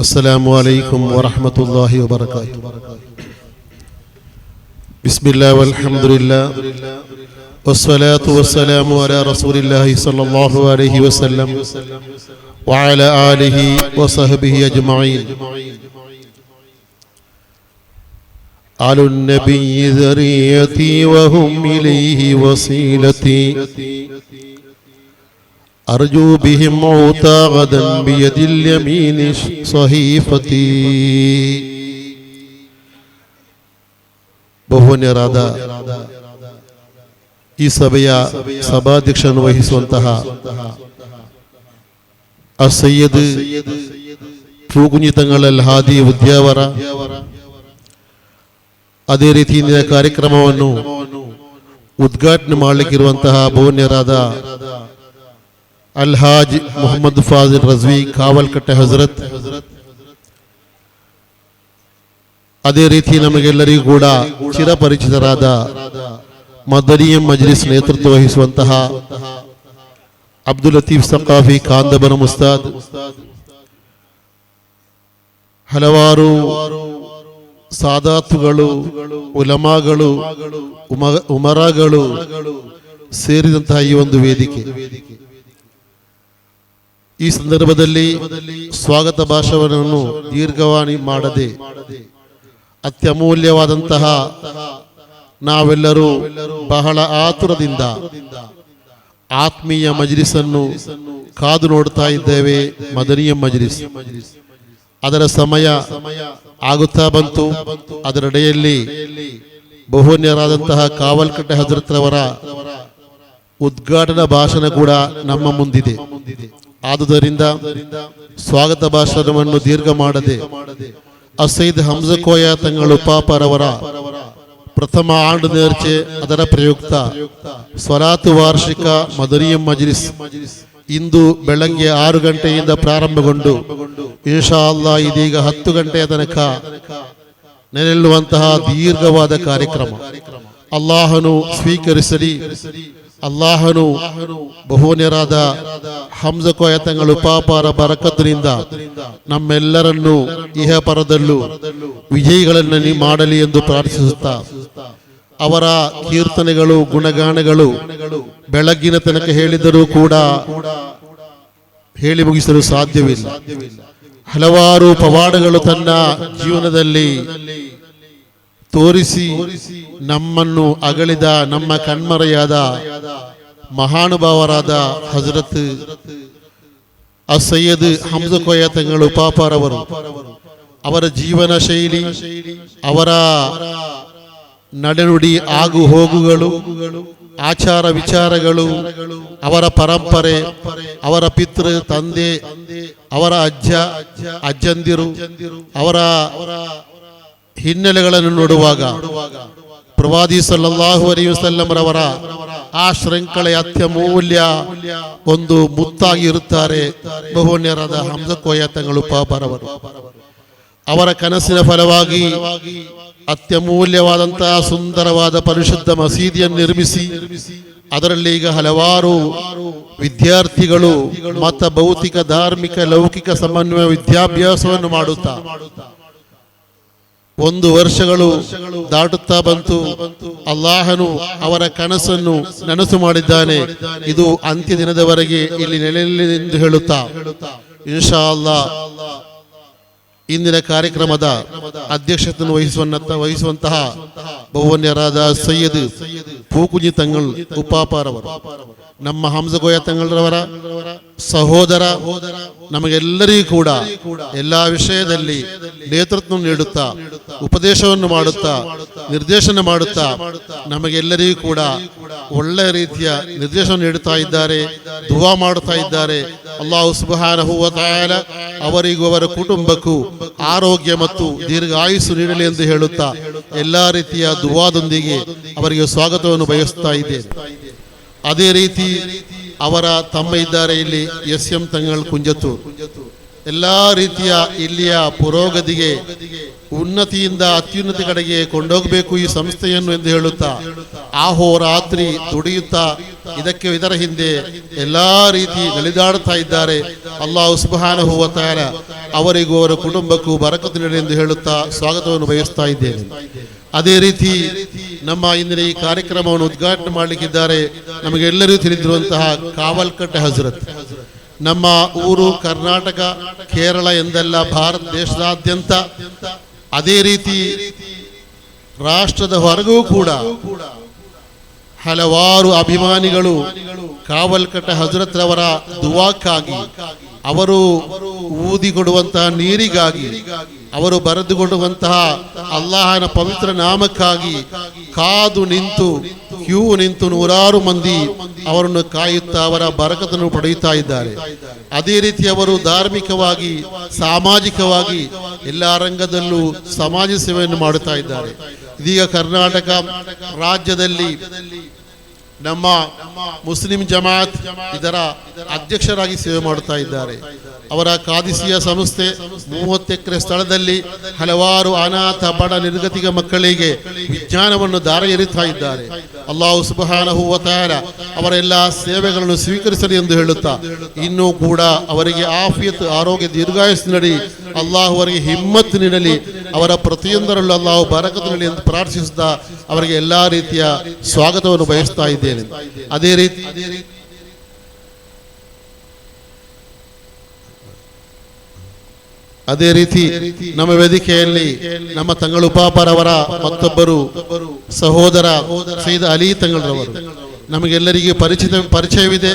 السلام عليكم ورحمة الله وبركاته بسم الله والحمد لله والصلاة والسلام على رسول الله صلى الله عليه وسلم وعلى آله وصحبه أجمعين على النبي ذريتي وهم إليه وصيلتي أرجو بهم عوتا غدا بيد اليمين صحيفتي ಬಹುವನ್ಯರಾದ ಈ ಸಭೆಯ ಸಭಾಧ್ಯಕ್ಷನ್ನು ವಹಿಸುವಂತಹ ಆ ಸೈಯದ್ ತೂಗುಣಿತಂಗಳಲ್ ಹಾದಿ ಉದ್ಯಾವರ ಅದೇ ರೀತಿ ಇಂದಿನ ಕಾರ್ಯಕ್ರಮವನ್ನು ಉದ್ಘಾಟನೆ ಮಾಡಲಿಕ್ಕಿರುವಂತಹ ಬಹುವನ್ಯರಾದ ಅಲ್ಹಾಜ್ ಮೊಹಮ್ಮದ್ ಫಾಜಿಲ್ ರಜ್ವಿ, ಕಾವಲ್ಕಟ್ಟೆ ಹಜರತ್. ಅದೇ ರೀತಿ ನಮಗೆಲ್ಲರಿಗೂ ಕೂಡ ಚಿರಪರಿಚಿತರಾದ ಮದರಿಯಂ ಮಜ್ಲಿಸ್ ನೇತೃತ್ವ ವಹಿಸುವಂತಹ ಅಬ್ದುಲ್ ಲತೀಫ್ ಸಕಾಫಿ ಕಾಂದಬನ ಮುಸ್ತಾದ್. ಹಲವಾರು ಸಾದಾತುಗಳು, ಉಲಮಾಗಳು ಉಮರಾಗಳು ಸೇರಿದಂತಹ ಈ ಒಂದು ವೇದಿಕೆ. ಈ ಸಂದರ್ಭದಲ್ಲಿ ಸ್ವಾಗತ ಭಾಷಣವನ್ನು ದೀರ್ಘವಾಣಿ ಮಾಡದೆ ಅತ್ಯಮೂಲ್ಯವಾದಂತಹ ನಾವೆಲ್ಲರೂ ಬಹಳ ಆತುರದಿಂದ ಆತ್ಮೀಯ ಮಜ್ರಿಸನ್ನು ಕಾದು ನೋಡ್ತಾ ಇದ್ದೇವೆ, ಮದನೀಯ ಮಜ್ರಿಸ್ ಅದರ ಸಮಯ ಆಗುತ್ತಾ ಬಂತು. ಅದರಡೆಯಲ್ಲಿ ಬಹುನ್ಯರಾದಂತಹ ಕಾವಲ್ಕಟ್ಟೆ ಹಜರತ್ರವರ ಉದ್ಘಾಟನಾ ಭಾಷಣ ಕೂಡ ನಮ್ಮ ಮುಂದಿದೆ. ಆದುದರಿಂದ ಸ್ವಾಗತ ಭಾಷಣವನ್ನು ದೀರ್ಘ ಮಾಡದೆ ಅಸೈದ್ ಹಂಸಕೋಯ ತಂಗಳು ಪಾಪರವರ ಪ್ರಥಮ ಆಂಡು ನೇರ್ಚೆ ಅದರ ಪ್ರಯುಕ್ತ ಸ್ವರಾತು ವಾರ್ಷಿಕ ಮದರಿಯಂ ಮಜ್ಲಿಸ್ ಇಂದು ಬೆಳಗ್ಗೆ ಆರು ಗಂಟೆಯಿಂದ ಪ್ರಾರಂಭಗೊಂಡು ಅಲ್ಲಾ ಇದೀಗ ಹತ್ತು ಗಂಟೆಯ ತನಕ ನೆಲೆಲ್ಲುವಂತಹ ದೀರ್ಘವಾದ ಕಾರ್ಯಕ್ರಮ. ಅಲ್ಲಾಹನು ಸ್ವೀಕರಿಸಲಿ. ಅಲ್ಲಾಹನು ಬಹುನೇರಾದ ಹಂಸ ಕೊಯತಂಗಳ ಉಪಾಪಾರ ಬರಕತ್ತಿನಿಂದ ನಮ್ಮೆಲ್ಲರನ್ನು ಇಹ ಪರದಲ್ಲೂ ವಿಜಯಿಗಳನ್ನು ಮಾಡಲಿ ಎಂದು ಪ್ರಾರ್ಥಿಸುತ್ತಾ, ಅವರ ಕೀರ್ತನೆಗಳು, ಗುಣಗಾನಗಳು ಬೆಳಗ್ಗಿನ ತನಕ ಹೇಳಿದರೂ ಕೂಡ ಹೇಳಿ ಮುಗಿಸಲು ಸಾಧ್ಯವಿಲ್ಲ. ಹಲವಾರು ಪವಾಡಗಳು ತನ್ನ ಜೀವನದಲ್ಲಿ ತೋರಿಸಿ ನಮ್ಮನ್ನು ಅಗಳಿದ ನಮ್ಮ ಕಣ್ಮರೆಯಾದ ಮಹಾನುಭಾವರಾದ ಹಜರತ್ ಅಸಯ್ಯದ್ ಹಂಸಕೋಯ ತಂಗಳು ಪಾಪಾರವರು. ಅವರ ಜೀವನ ಶೈಲಿ, ಅವರ ನಡೆನುಡಿ ಆಗು ಹೋಗುಗಳು, ಆಚಾರ ವಿಚಾರಗಳು, ಅವರ ಪರಂಪರೆ, ಅವರ ಪಿತೃ, ತಂದೆ, ಅವರ ಅಜ್ಜ, ಅಜ್ಜಂದಿರು, ಅವರ ಹಿನ್ನೆಲೆಗಳನ್ನು ನೋಡುವಾಗ ಪ್ರವಾದಿ ಸಲ್ಲಾಹು ಅಲೈಹಿ ವಸಲ್ಲಂ ರವರ ಆ ಶೃಂಖಲೆ ಅತ್ಯಮೂಲ್ಯ ಒಂದು ಮುತ್ತಾಗಿ ಇರುತ್ತಾರೆ. ಬಹುಣ್ಯರಾದ ಹಂಸಕೋಯ ತಂಗಳು ಪಾಪರವರು. ಅವರ ಕನಸಿನ ಫಲವಾಗಿ ಅತ್ಯಮೂಲ್ಯವಾದಂತಹ ಸುಂದರವಾದ ಪರಿಶುದ್ಧ ಮಸೀದಿಯನ್ನು ನಿರ್ಮಿಸಿ, ಅದರಲ್ಲಿ ಈಗ ಹಲವಾರು ವಿದ್ಯಾರ್ಥಿಗಳು ಮತ ಭೌತಿಕ, ಧಾರ್ಮಿಕ, ಲೌಕಿಕ ಸಮನ್ವಯ ವಿದ್ಯಾಭ್ಯಾಸವನ್ನು ಮಾಡುತ್ತಾ ಒಂದು ವರ್ಷಗಳು ದಾಟುತ್ತಾ ಬಂತು. ಅಲ್ಲಾಹನು ಅವರ ಕನಸನ್ನು ನನಸು ಮಾಡಿದ್ದಾನೆ. ಇದು ಅಂತ್ಯ ದಿನದವರೆಗೆ ಇಲ್ಲಿ ನೆಲೆಯಲ್ಲಿ ಎಂದು ಹೇಳುತ್ತಾ. ಇನ್ಶಾ ಅಲ್ಲಾ ಇಂದಿನ ಕಾರ್ಯಕ್ರಮದ ಅಧ್ಯಕ್ಷತೆಯನ್ನು ವಹಿಸುವ ವಹಿಸುವಂತಹ ಬಹುವನ್ಯರಾದ ಸೈಯದ್ ಪೂಕುಜಿ ತಂಗಲ್ ಉಪಾಪಾರವರು ನಮ್ಮ ಹಂಸಗೋಯ ತಂಗಳರವರ ಸಹೋದರ ನಮಗೆಲ್ಲರಿಗೂ ಕೂಡ ಎಲ್ಲಾ ವಿಷಯದಲ್ಲಿ ನೇತೃತ್ವ ನೀಡುತ್ತಾ ಉಪದೇಶವನ್ನು ಮಾಡುತ್ತಾ? ನಿರ್ದೇಶನ ಮಾಡುತ್ತಾ? ನಮಗೆಲ್ಲರಿಗೂ ಕೂಡ ಒಳ್ಳೆಯ ರೀತಿಯ ನಿರ್ದೇಶನ ನೀಡುತ್ತಾ ಇದ್ದಾರೆ ದುವಾ ಮಾಡುತ್ತಾ ಇದ್ದಾರೆ. ಅಲ್ಲಾಹು ಸುಬಹಾನ ವ ತಆಲ ಅವರಿಗೂ ಅವರ ಕುಟುಂಬಕ್ಕೂ ಆರೋಗ್ಯ ಮತ್ತು ದೀರ್ಘಾಯುಸ್ಸು ನೀಡಲಿ ಎಂದು ಹೇಳುತ್ತಾ ಎಲ್ಲ ರೀತಿಯ ದುವಾದೊಂದಿಗೆ ಅವರಿಗೆ ಸ್ವಾಗತವನ್ನು ಬಯಸ್ತಾ ಇದೆ ಅದೇ ರೀತಿ ಅವರ ತಮ್ಮ ಇದ್ದಾರೆ ಇಲ್ಲಿ ಎಸ್ ಎಂ ತಂಗಳ್ ಕುಂಜತ್ತೂರ್. ಎಲ್ಲಾ ರೀತಿಯ ಇಲ್ಲಿಯ ಪುರೋಗತಿಗೆ, ಉನ್ನತಿಯಿಂದ ಅತ್ಯುನ್ನತಿ ಕಡೆಗೆ ಕೊಂಡೋಗಬೇಕು ಈ ಸಂಸ್ಥೆಯನ್ನು ಎಂದು ಹೇಳುತ್ತಾ ಆಹೋರಾತ್ರಿ ದುಡಿಯುತ್ತಾ, ಇದಕ್ಕೆ ಇದರ ಹಿಂದೆ ಎಲ್ಲಾ ರೀತಿ ನಲಿದಾಡುತ್ತಾ ಇದ್ದಾರೆ. ಅಲ್ಲಾಹು ಸುಬಾನಹುವತಾರ ಅವರಿಗೂ ಅವರ ಕುಟುಂಬಕ್ಕೂ ಬರಕತ್ತು ನೀಡಿ ಎಂದು ಹೇಳುತ್ತಾ ಸ್ವಾಗತವನ್ನು ಬಯಸ್ತಾ ಇದ್ದೇನೆ. ಅದೇ ರೀತಿ ನಮ್ಮ ಇಂದಿನ ಈ ಕಾರ್ಯಕ್ರಮವನ್ನು ಉದ್ಘಾಟನೆ ಮಾಡಲಿಕ್ಕಿದ್ದಾರೆ ನಮಗೆಲ್ಲರಿಗೂ ತಿಳಿದಿರುವಂತಹ ಕಾವಲ್ಕಟ್ಟೆ ಹಜರತ್. ನಮ್ಮ ಊರು ಕರ್ನಾಟಕ, ಕೇರಳ ಎಂದೆಲ್ಲ ಭಾರತ ದೇಶದಾದ್ಯಂತ ಅದೇ ರೀತಿ ರಾಷ್ಟ್ರದ ಹೊರಗೂ ಕೂಡ ಹಲವಾರು ಅಭಿಮಾನಿಗಳು ಕಾವಲ್ಕಟ್ಟ ಹಜರತ್ ರವರ ದುವಾಕ್ಕಾಗಿ ಅವರು ಊದಿಗೊಡುವಂತಹ ನೀರಿಗಾಗಿ ಅವರು ಬರೆದುಕೊಳ್ಳುವಂತಹ ಅಲ್ಲಾಹನ ಪವಿತ್ರ ನಾಮಕ್ಕಾಗಿ ಕಾದು ನಿಂತು, ಕ್ಯೂ ನಿಂತು ನೂರಾರು ಮಂದಿ ಅವರನ್ನು ಕಾಯುತ್ತಾ ಅವರ ಬರಕತನ್ನು ಪಡೆಯುತ್ತಾ ಇದ್ದಾರೆ. ಅದೇ ರೀತಿ ಅವರು ಧಾರ್ಮಿಕವಾಗಿ, ಸಾಮಾಜಿಕವಾಗಿ ಎಲ್ಲ ರಂಗದಲ್ಲೂ ಸಮಾಜ ಸೇವೆಯನ್ನು ಮಾಡುತ್ತಾ ಇದ್ದಾರೆ. ಇದೀಗ ಕರ್ನಾಟಕ ರಾಜ್ಯದಲ್ಲಿ ನಮ್ಮ ಮುಸ್ಲಿಂ ಜಮಾತ್ ಇದರ ಅಧ್ಯಕ್ಷರಾಗಿ ಸೇವೆ ಮಾಡುತ್ತಾ ಇದ್ದಾರೆ. ಅವರ ಕಾದಿಸಿಯ ಸಂಸ್ಥೆ ಮೂವತ್ತು ಎಕರೆ ಸ್ಥಳದಲ್ಲಿ ಹಲವಾರು ಅನಾಥ, ಬಡ ನಿರ್ಗತಿಕ ಮಕ್ಕಳಿಗೆ ವಿಜ್ಞಾನವನ್ನು ದಾರ ಎರಿತಾ ಇದ್ದಾರೆ. ಅಲ್ಲಾಹು ಸುಬಹಾನ ಹೂವ ಅವರ ಎಲ್ಲ ಸೇವೆಗಳನ್ನು ಸ್ವೀಕರಿಸಲಿ ಎಂದು ಹೇಳುತ್ತಾ, ಇನ್ನೂ ಕೂಡ ಅವರಿಗೆ ಆಫಿಯತ್, ಆರೋಗ್ಯ ದೀರ್ಘಾಯಸ್ಸು ನಡಿ ಅಲ್ಲಾಹು ಅವರಿಗೆ ಹಿಮ್ಮತ್ತು ನೀಡಲಿ. ಅವರ ಪ್ರತಿಯೊಂದರಲ್ಲೂ ಅಲ್ಲಾವು ಬರಕದಲ್ಲಿ ಎಂದು ಪ್ರಾರ್ಥಿಸುತ್ತಾ ಅವರಿಗೆ ಎಲ್ಲಾ ರೀತಿಯ ಸ್ವಾಗತವನ್ನು ಬಯಸ್ತಾ ಇದ್ದೇನೆ. ಅದೇ ರೀತಿ ಅದೇ ರೀತಿ ನಮ್ಮ ವೇದಿಕೆಯಲ್ಲಿ ನಮ್ಮ ತಂಗಳು ಪಾಪರವರ ಮತ್ತೊಬ್ಬರು ಸಹೋದರ ಸೈದ ಅಲಿ ತಂಗಳರವರು ನಮಗೆಲ್ಲರಿಗೂ ಪರಿಚಿತ ಪರಿಚಯವಿದೆ.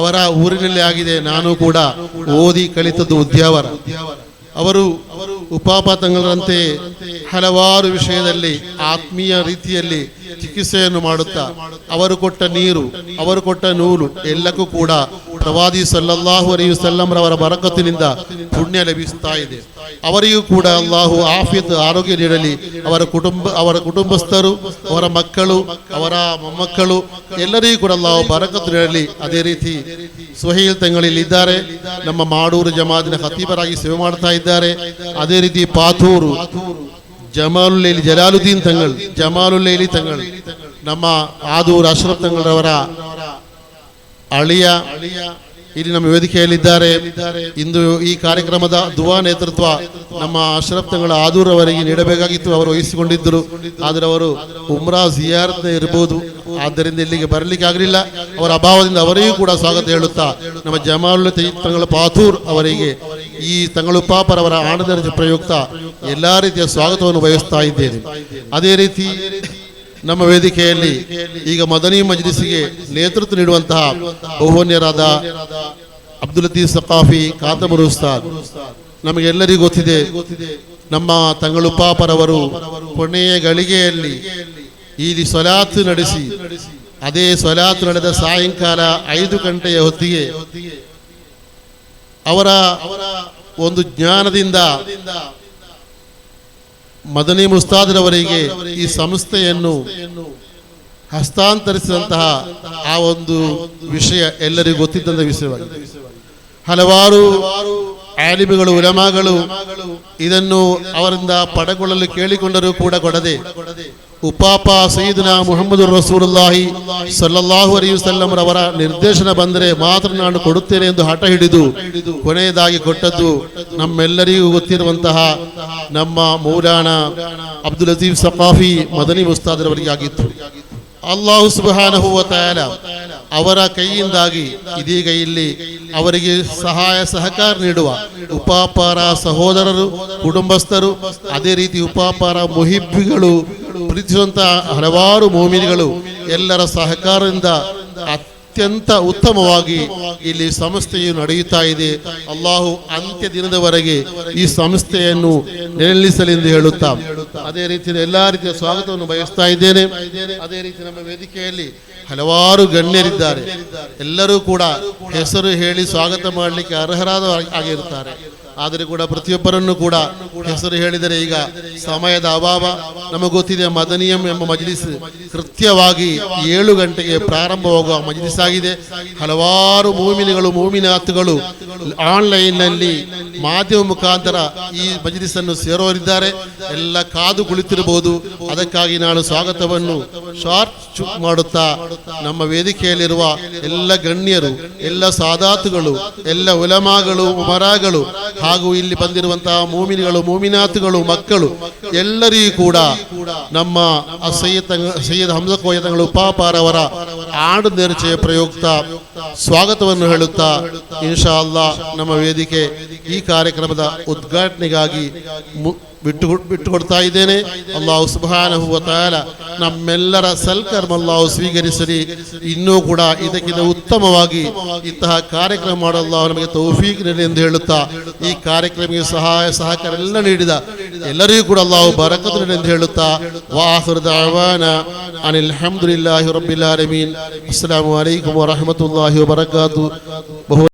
ಅವರ ಊರಿನಲ್ಲಿ ಆಗಿದೆ. ನಾನು ಕೂಡ ಓದಿ ಕಲಿತದ್ದು ಉದ್ಯಾವರ. ಅವರು ಉಪಾಪತಂಗಳರಂತೆ ಹಲವಾರು ವಿಷಯದಲ್ಲಿ ಆತ್ಮೀಯ ರೀತಿಯಲ್ಲಿ ಚಿಕಿತ್ಸೆಯನ್ನು ಮಾಡುತ್ತಾ, ಅವರು ಕೊಟ್ಟ ನೀರು, ಅವರು ಕೊಟ್ಟ ನೂಲು, ಎಲ್ಲಕ್ಕೂ ಕೂಡ ಪ್ರವಾದಿ ಸಲ್ಲಲ್ಲಾಹು ಅಲೈಹಿ ವಸಲ್ಲಂ ರವರ ಬರಕತ್ತಿನಿಂದ ಪುಣ್ಯ ಲಭಿಸ್ತಾ ಇದೆ. ಅವರಿಗೂ ಕೂಡ ಅಲ್ಲಾಹು ಆಫಿತ್ ಆರೋಗ್ಯ ನೀಡಲಿ. ಅವರ ಕುಟುಂಬ, ಅವರ ಕುಟುಂಬಸ್ಥರು, ಅವರ ಮಕ್ಕಳು, ಅವರ ಮೊಮ್ಮಕ್ಕಳು, ಎಲ್ಲರಿಗೂ ಕೂಡ ಅಲ್ಲಾಹು ಬರಕತ್ತು ನೀಡಲಿ. ಅದೇ ರೀತಿ ಸುಹೈಲ್ ತಂಗಳಿಲ್ಲಿದ್ದಾರೆ ನಮ್ಮ ಮಾಡೂರು ಜಮಾದಿನ ಖತೀಬರಾಗಿ ಸೇವೆ ಮಾಡ್ತಾ ಇದ್ದಾರೆ. ಅದೇ ರೀತಿ ಪಾಥೂರು, ಜಮಾಲುಲ್ಲೈಲಿ ಜಲಾಲುದ್ದೀನ್ ತಂಗಳ್ ಜಮಾಲುಲ್ಲೈಲಿ ತಂಗಳ್ ನಮ್ಮ ಆದೂರು ಅಶ್ರಫ್ ತಂಗಳರವರ ಅಳಿಯ, ಇಲ್ಲಿ ನಮ್ಮ ವೇದಿಕೆಯಲ್ಲಿದ್ದಾರೆ. ಇಂದು ಈ ಕಾರ್ಯಕ್ರಮದ ದುವಾ ನೇತೃತ್ವ ನಮ್ಮ ಅಶ್ರಫ್ ತಂಗಳ ಆದೂರವರಿಗೆ ನೀಡಬೇಕಾಗಿತ್ತು. ಅವರು ವಹಿಸಿಕೊಂಡಿದ್ದರು. ಆದರೆ ಅವರು ಉಮ್ರಾ ಜಿಯಾರತ್ ಇರಬಹುದು ಆದ್ದರಿಂದ ಇಲ್ಲಿಗೆ ಬರಲಿಕ್ಕೆ ಆಗಲಿಲ್ಲ. ಅವರ ಅಭಾವದಿಂದ ಅವರಿಗೂ ಕೂಡ ಸ್ವಾಗತ ಹೇಳುತ್ತಾ, ನಮ್ಮ ಜಮಾಲ್ ತಂಗಳ ಪಾಥೂರ್ ಅವರಿಗೆ ಈ ತಂಗಳು ಪಾಪರವರ ಆನಂದ ಪ್ರಯುಕ್ತ ಎಲ್ಲಾ ರೀತಿಯ ಸ್ವಾಗತವನ್ನು ಬಯಸ್ತಾ ಇದ್ದೇನೆ. ಅದೇ ರೀತಿ ನಮ್ಮ ವೇದಿಕೆಯಲ್ಲಿ ಈಗ ಮದನಿ ಮಜ್ಲಿಸಿಗೆ ನೇತೃತ್ವ ನೀಡುವಂತಹ ಬಹುವನ್ಯರಾದ ಅಬ್ದುಲ್ ಲತೀಫ್ ಸಕಾಫಿ ಕಾತಮರು ಉಸ್ತಾದ್. ನಮಗೆಲ್ಲರಿಗೂ ಗೊತ್ತಿದೆ, ನಮ್ಮ ತಂಗಳು ಪಾಪರವರು ಕೊನೆಯ ಗಳಿಗೆಯಲ್ಲಿ ಈ ಸ್ವಲಾತ್ ನಡೆಸಿ, ಅದೇ ಸ್ವಲಾತ್ ನಡೆದ ಸಾಯಂಕಾಲ ಐದು ಗಂಟೆಯ ಹೊತ್ತಿಗೆ ಅವರ ಒಂದು ಜ್ಞಾನದಿಂದ ಮದನಿ ಮುಸ್ತಾದ್ರವರಿಗೆ ಈ ಸಂಸ್ಥೆಯನ್ನು ಹಸ್ತಾಂತರಿಸಿದಂತಹ ಆ ಒಂದು ವಿಷಯ ಎಲ್ಲರಿಗೂ ಗೊತ್ತಿದ್ದಂಥ ವಿಷಯವಾಗಿದೆ. ಹಲವಾರು ಆಲಿಮಿಗಳು, ಉಲಮಾಗಳು ಇದನ್ನು ಅವರಿಂದ ಪಡೆಕೊಳ್ಳಲು ಕೇಳಿಕೊಂಡರೂ ಕೂಡ ಕೊಡದೆ ಉಪಾಪ ಸೈದ್ನ ಮೊಹಮ್ಮದ್ ರಸೂಲುಲ್ಲಾಹಿ ಸಲ್ಲಲ್ಲಾಹು ಅಲೈಹಿ ವಸಲ್ಲಂ ಅವರ ನಿರ್ದೇಶನ ಬಂದರೆ ಮಾತ್ರ ನಾನು ಕೊಡುತ್ತೇನೆ ಎಂದು ಹಠ ಹಿಡಿದು ಕೊನೆಯದಾಗಿ ಕೊಟ್ಟದ್ದು ನಮ್ಮೆಲ್ಲರಿಗೂ ಗೊತ್ತಿರುವಂತಹ ನಮ್ಮ ಮೌಲಾನ ಅಬ್ದುಲ್ ಅಜೀಬ್ ಸಫಾಫಿ ಮದನಿ ಮುಸ್ತಾದ್ರವರಿಗೆ ಆಗಿತ್ತು. ಅಲ್ಲಾಹು ಹೂವ ತಾಯ ಅವರ ಕೈಯಿಂದಾಗಿ ಇದೀಗ ಇಲ್ಲಿ ಅವರಿಗೆ ಸಹಾಯ ಸಹಕಾರ ನೀಡುವ ಉಪಾಪಾರ ಸಹೋದರರು, ಕುಟುಂಬಸ್ಥರು, ಅದೇ ರೀತಿ ಉಪಾಪಾರ ಮುಹಿಬ್ಬಿಗಳು ಪ್ರೀತಿಸುವಂತಹ ಹಲವಾರು ಮೋಮಿನಿಗಳು ಎಲ್ಲರ ಸಹಕಾರದಿಂದ ಅತ್ಯಂತ ಉತ್ತಮವಾಗಿ ಇಲ್ಲಿ ಸಂಸ್ಥೆಯು ನಡೆಯುತ್ತಾ ಇದೆ. ಅಲ್ಲಾಹು ಅಂತ್ಯ ದಿನದವರೆಗೆ ಈ ಸಂಸ್ಥೆಯನ್ನು ನಿಲ್ಲಿಸಲೆಂದು ಹೇಳುತ್ತಾ. ಅದೇ ರೀತಿಯ ಎಲ್ಲಾ ರೀತಿಯ ಸ್ವಾಗತವನ್ನು ಬಯಸ್ತಾ ಇದ್ದೇನೆ. ಅದೇ ರೀತಿ ನಮ್ಮ ವೇದಿಕೆಯಲ್ಲಿ ಹಲವಾರು ಗಣ್ಯರಿದ್ದಾರೆ. ಎಲ್ಲರೂ ಕೂಡ ಹೆಸರು ಹೇಳಿ ಸ್ವಾಗತ ಮಾಡಲಿಕ್ಕೆ ಅರ್ಹರಾದ ಆಗಿರುತ್ತಾರೆ. ಆದರೆ ಕೂಡ ಪ್ರತಿಯೊಬ್ಬರನ್ನು ಕೂಡ ಹೆಸರು ಹೇಳಿದರೆ ಈಗ ಸಮಯದ ಅಭಾವ ನಮಗೆ ಗೊತ್ತಿದೆ. ಮದನಿಯಂ ಎಂಬ ಮಜ್ಲಿಸ್ ಕೃತ್ಯವಾಗಿ ಏಳು ಗಂಟೆಗೆ ಪ್ರಾರಂಭವಾಗುವ ಮಜ್ಲಿಸ್ ಆಗಿದೆ. ಹಲವಾರು ಮೂಮಿನಿಗಳು, ಮೂಮಿನಾತುಗಳು ಆನ್ಲೈನ್ನಲ್ಲಿ ಮಾಧ್ಯಮ ಮುಖಾಂತರ ಈ ಮಜ್ಲಿಸ್ ಅನ್ನು ಸೇರೋರಿದ್ದಾರೆ. ಎಲ್ಲ ಕಾದು ಕುಳಿತಿರಬಹುದು. ಅದಕ್ಕಾಗಿ ನಾನು ಸ್ವಾಗತವನ್ನು ಶಾರ್ಟ್ ಚುಕ್ ಮಾಡುತ್ತಾ ನಮ್ಮ ವೇದಿಕೆಯಲ್ಲಿರುವ ಎಲ್ಲ ಗಣ್ಯರು, ಎಲ್ಲ ಸಾದಾತುಗಳು, ಎಲ್ಲ ಉಲಮಾಗಳು ಮರಾಗಳು ಹಾಗೂ ಇಲ್ಲಿ ಬಂದಿರುವಂತಹ ಮೋಮಿನಿಗಳು, ಮೋಮಿನಾಥ್ಗಳು, ಮಕ್ಕಳು, ಎಲ್ಲರಿಗೂ ಕೂಡ ನಮ್ಮ ಸೈಯದ್ ಸೈಯದ್ ಹಂಸಕೋಯ ತಂಗಳು ಉಪಾಪಾರವರ ಆಡು ನೆರಚೆಯ ಪ್ರಯುಕ್ತ ಸ್ವಾಗತವನ್ನು ಹೇಳುತ್ತಾ ಇನ್ಶಾ ಅಲ್ಲಾ ನಮ್ಮ ವೇದಿಕೆ ಈ ಕಾರ್ಯಕ್ರಮದ ಉದ್ಘಾಟನೆಗಾಗಿ ಬಿಟ್ಟು ಬಿಟ್ಟುಕೊಡ್ತಾ ಇದ್ದೇನೆ. ಅಲ್ಲಾಹು ತಆಲ ನಮ್ಮೆಲ್ಲರ ಸಲ್ಕರ್ಮ ಅಲ್ಲಾಹು ಸ್ವೀಕರಿಸಲಿ. ಇನ್ನೂ ಕೂಡ ಇದಕ್ಕಿಂತ ಉತ್ತಮವಾಗಿ ಇಂತಹ ಕಾರ್ಯಕ್ರಮ ಮಾಡಲ್ಲ ನಮಗೆ ತೌಫೀಕ್ ನೀಡಲಿ ಎಂದು ಹೇಳುತ್ತಾ, ಈ ಕಾರ್ಯಕ್ರಮಕ್ಕೆ ಸಹಾಯ ಸಹಕಾರ ಎಲ್ಲ ನೀಡಿದ ಎಲ್ಲರಿಗೂ ಕೂಡ ಅಲ್ಲಾಹು ಬರಕತ್ ನೀಡಿ ಎಂದು ಹೇಳುತ್ತಾ ವಾಹುರದ ಅವಾನ ಅನಿಲ್ ಹಮ್ದುಲಿಲ್ಲಾಹಿ ರಬ್ಬಿಲ್ ಆಲಮೀನ್ ಅಸ್ಸಲಾಮು ಅಲೈಕುಂ ವರಹಮತುಲ್ಲಾಹಿ ವಬರಕಾತು ಬಹು